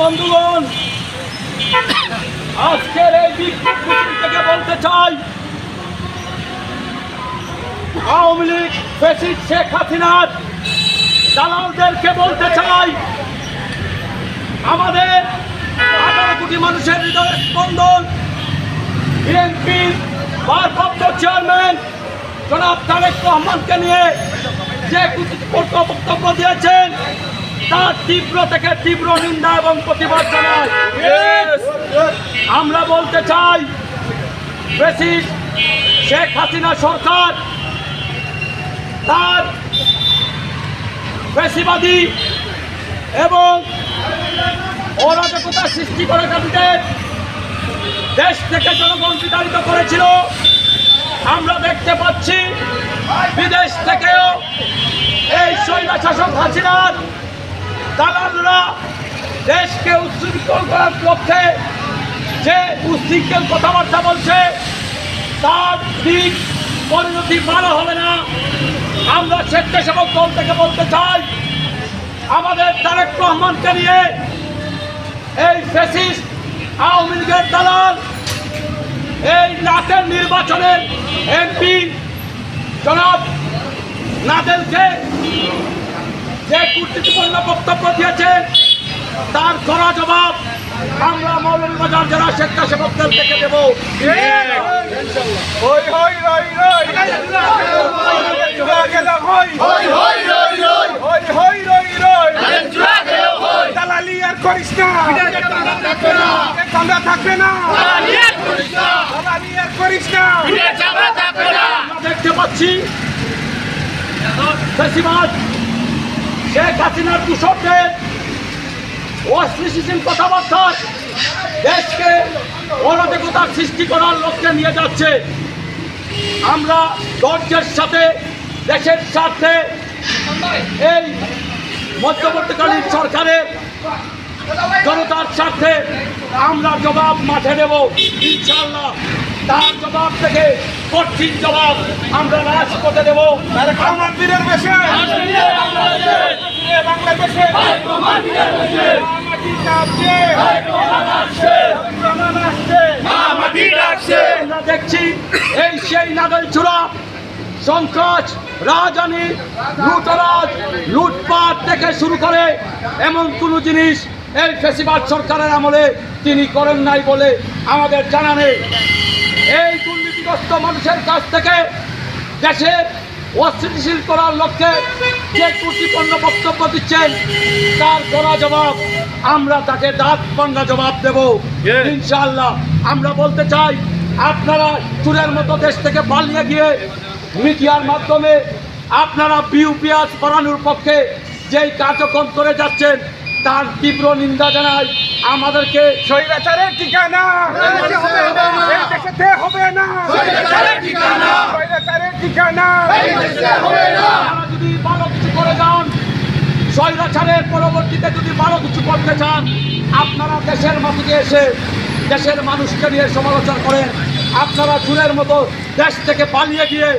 বন্ধুগণ, আজকের এই বিক্ষোভ থেকে বলতে চাই, আওয়ামী লীগ ফেসিড শেখ হাসিনার দালালদেরকে বলতে চাই, আমাদের আঠারো কোটি মানুষের হৃদয়ের স্পন্দন বিএনপির ভারপ্রাপ্ত চেয়ারম্যান জনাব তারেক রহমানকে নিয়ে যে কুটিপূর্ণ বক্তব্য দিয়েছেন তার তীব্র থেকে তীব্র নিন্দা এবং প্রতিবাদ আমরা বলতে চাই প্রেসিড শেখ হাসিনা সরকার তার বেশিবাদী এবং অরাজকতা সৃষ্টি করে কাটিদের দেশ থেকে জনগণ বিতাড়িত করেছিল। আমরা দেখতে পাচ্ছি বিদেশ থেকেও এই সৈন্য শাসক হাসিনার দালালরা দেশকে উচ্ছৃঙ্খল করার লক্ষ্যে যে উচ্ছৃঙ্খল কথাবার্তা বলছে, তার দিক পরিণতি ভালো হবে না। আমরা স্বেচ্ছাসেবক দল থেকে বলতে চাই, আমাদের তারেক রহমানকে নিয়ে এই ফেসিস্ট আওয়ামী লীগের দালাল, এই নাটের নির্বাচনের এমপি জনাব নাদেলকে যে কূটনীতিপূর্ণ বক্তব্য দিয়েছেন তার কড়া জবাব আমরা মৌলভীবাজার জেলা স্বেচ্ছাসেবকদের থেকে দেব। হই হই রই রই। চুরা গেল হই। হই হই রই রই। হই হই রই রই। চুরা গেল হই। দালালি আর করিস না। থাকবে থাকবে না। দালালি আর করিস না। ফিরে থাকবে না। দেখতে পাচ্ছি। বেশিরভাগ শেখ হাসিনার কৃষকদের অশ্লীল কথাবার্তা দেশকে অরাজকতার সৃষ্টি করার লক্ষ্যে নিয়ে যাচ্ছে। আমরা ধৈর্যের সাথে দেশের স্বার্থে এই মধ্যবর্তীকালীন সরকারের জনতার স্বার্থে আমরা জবাব মাঠে দেব ইনশাল্লাহ তার জবাব থেকে কঠিন জবাব আমরা রাজপথে দেব আমার বীরের বেশে। দেখছি এই সেই নাগল চূড়া সন্ত্রাস রাজধানী লুটরাজ লুটপাট থেকে শুরু করে এমন কোনো জিনিস এই ফেসিবাদ সরকারের আমলে তিনি করেন নাই বলে আমাদের জানা নেই এই দুর্নীতিগ্রস্ত মানুষের কাছ থেকে দেশের অস্থিতিশীল করার লক্ষ্যে যে ত্রুটিপূর্ণ বক্তব্য দিচ্ছেন তার কড়া জবাব আমরা তাকে দাঁত ভাঙ্গা জবাব দেব। ইনশাল্লাহ আমরা বলতে চাই আপনারা চুরের মতো দেশ থেকে পালিয়ে গিয়ে মিডিয়ার মাধ্যমে আপনারা বিউপিয়াস বাড়ানোর পক্ষে যেই কার্যক্রম করে যাচ্ছেন তার তীব্র নিন্দা জানাই আমাদেরকে। স্বৈরাচারের ঠিকানা। হবে না স্বৈরাচারের ঠিকানা। স্বৈরাচারের ঠিকানা আপনারা যদি ভালো কিছু করে যান স্বৈরাচারের পরবর্তীতে যদি ভালো কিছু করতে চান আপনারা দেশের মাটিতে এসে দেশের মানুষকে নিয়ে সমালোচনা করেন। আপনারা চুরের মতো দেশ থেকে পালিয়ে গিয়ে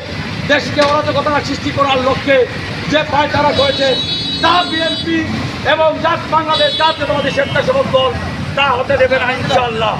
দেশকে অরাজকতা সৃষ্টি করার লক্ষ্যে যে পায়তারা করেছে তা বিএনপি এবং জাত বাংলাদেশ জাতীয়তাবাদী স্বেচ্ছাসেবক দল তা হতে দেবে না ইনশাল্লাহ